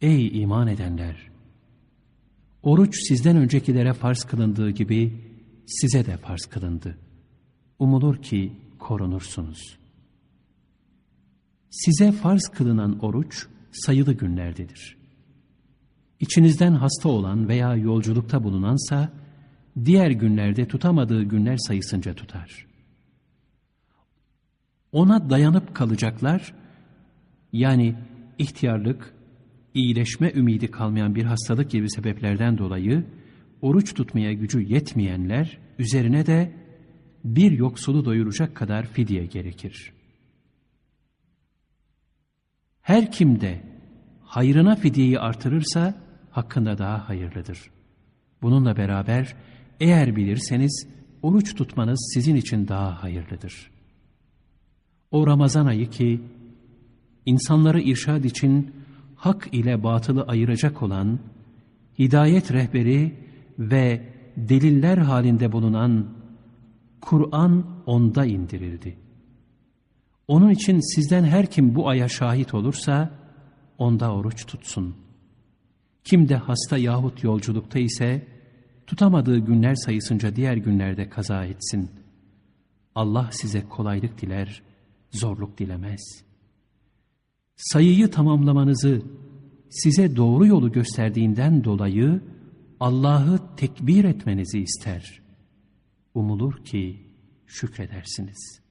Ey iman edenler! Oruç sizden öncekilere farz kılındığı gibi size de farz kılındı. Umulur ki korunursunuz. Size farz kılınan oruç sayılı günlerdedir. İçinizden hasta olan veya yolculukta bulunansa, diğer günlerde tutamadığı günler sayısınca tutar. Ona dayanıp kalacaklar, yani ihtiyarlık, iyileşme ümidi kalmayan bir hastalık gibi sebeplerden dolayı oruç tutmaya gücü yetmeyenler üzerine de bir yoksulu doyuracak kadar fidye gerekir. Her kimde hayrına fidyeyi artırırsa hakkında daha hayırlıdır. Bununla beraber eğer bilirseniz oruç tutmanız sizin için daha hayırlıdır. O Ramazan ayı ki insanları irşad için hak ile batılı ayıracak olan, hidayet rehberi ve deliller halinde bulunan Kur'an onda indirildi. Onun için sizden her kim bu aya şahit olursa, onda oruç tutsun. Kim de hasta yahut yolculukta ise, tutamadığı günler sayısınca diğer günlerde kaza etsin. Allah size kolaylık diler, zorluk dilemez.'' Sayıyı tamamlamanızı size doğru yolu gösterdiğinden dolayı Allah'ı tekbir etmenizi ister. Umulur ki şükredersiniz.''